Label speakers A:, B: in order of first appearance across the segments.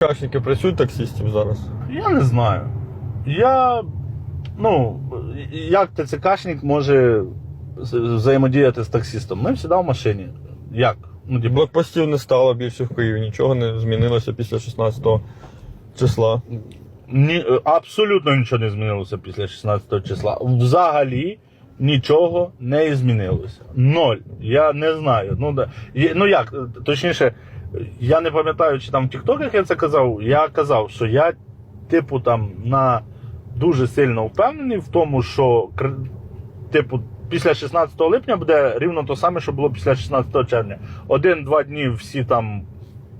A: Кашники працюють таксистів зараз.
B: Я не знаю. Я. Ну, як ТЦКшник може взаємодіяти з таксистом? Ми всі в машині. Як? Ну, типу,
A: Блокпостів не стало більше в Києві, нічого не змінилося після 16 числа.
B: ні, абсолютно нічого не змінилося після 16 числа. Взагалі нічого не змінилося. Ноль. Я не знаю. Ну, да. Ну як, точніше, я не пам'ятаю, чи там в Тіктоках я це казав. Я казав, що я, типу, там на дуже сильно впевнений в тому, що типу, після 16 липня буде рівно те саме, що було після 16 червня. Один-два дні всі там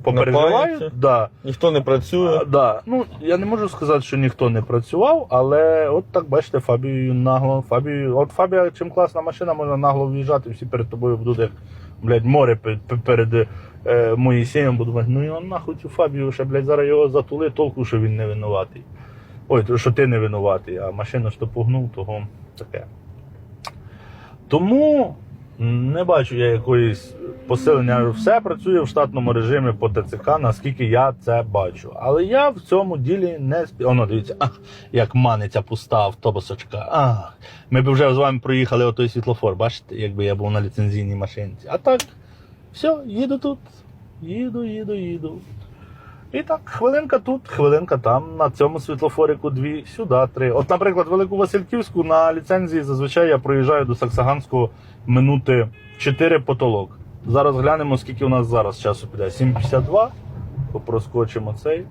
B: попереживають.
A: Напаються.
B: Да.
A: Ніхто не працює.
B: А, да. Ну, я не можу сказати, що ніхто не працював, але от так бачите, Фабію нагло. Фабію, от Фабія, чим класна машина, можна нагло в'їжджати, всі перед тобою будуть як, блядь, море пе- пе- перед е, Моїсеєм, буду думати, ну його нахуй цю Фабію, ще, блядь, зараз його затули, толку, що він не винуватий. Ой, то, що ти не винуватий, а машину що погнув, того таке. Тому не бачу я якоїсь посилення. Все працює в штатному режимі по ТЦК, наскільки я це бачу. Але я в цьому ділі не спі... Оно, дивіться, ах, як маниться пуста автобусочка. Ах, ми б вже з вами проїхали отой світлофор, бачите, якби я був на ліцензійній машинці. А так, все, їду тут. Їду, їду, їду. І так, хвилинка тут, хвилинка там, на цьому світлофорику дві, сюди три. От, наприклад, Велику Васильківську на ліцензії зазвичай я проїжджаю до Саксаганського минути 4 потолок. Зараз глянемо, скільки у нас зараз часу піде. 7,52. Попроскочимо цей.